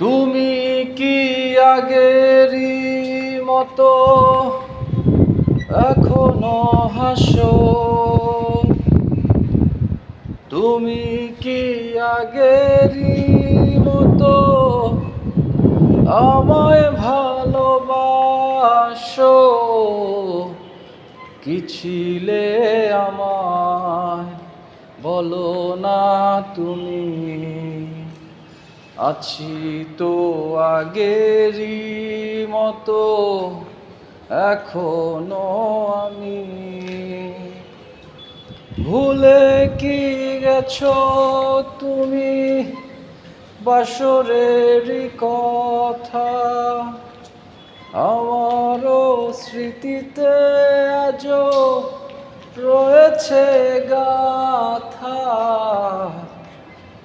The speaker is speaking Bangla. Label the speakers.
Speaker 1: তুমি কি আগেরই মতো এখনও হাসো? তুমি কি আগেরই মতো আমায় ভালোবাসো? কি ছিলে আমায় বলো না তুমি? আছি তো আগেরই মতো, এখনও আমি। ভুলে কি গেছ তুমি? বাসরেরই কথা। আমারও স্মৃতিতে আজও রয়েছে গাথা।